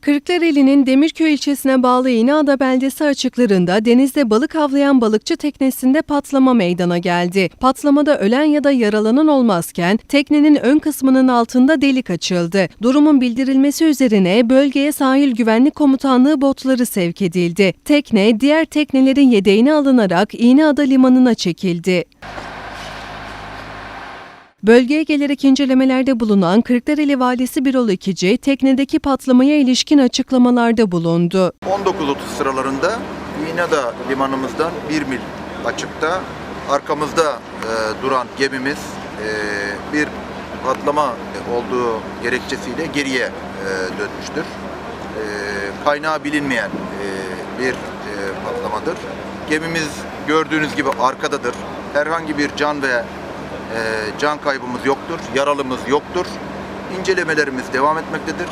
Kırklareli'nin Demirköy ilçesine bağlı İğneada beldesi açıklarında denizde balık avlayan balıkçı teknesinde patlama meydana geldi. Patlamada ölen ya da yaralanan olmazken teknenin ön kısmının altında delik açıldı. Durumun bildirilmesi üzerine bölgeye sahil güvenlik komutanlığı botları sevk edildi. Tekne diğer teknelerin yedeğine alınarak İğneada limanına çekildi. Bölgeye gelerek incelemelerde bulunan Kırklareli Valisi Birol Ekici, teknedeki patlamaya ilişkin açıklamalarda bulundu. 19.30 sıralarında İğneda limanımızdan 1 mil açıkta arkamızda e, duran gemimiz e, bir patlama olduğu gerekçesiyle geriye e, dönmüştür. E, kaynağı bilinmeyen e, bir e, patlamadır. Gemimiz gördüğünüz gibi arkadadır. Herhangi bir can ve ee, can kaybımız yoktur, yaralımız yoktur. İncelemelerimiz devam etmektedir.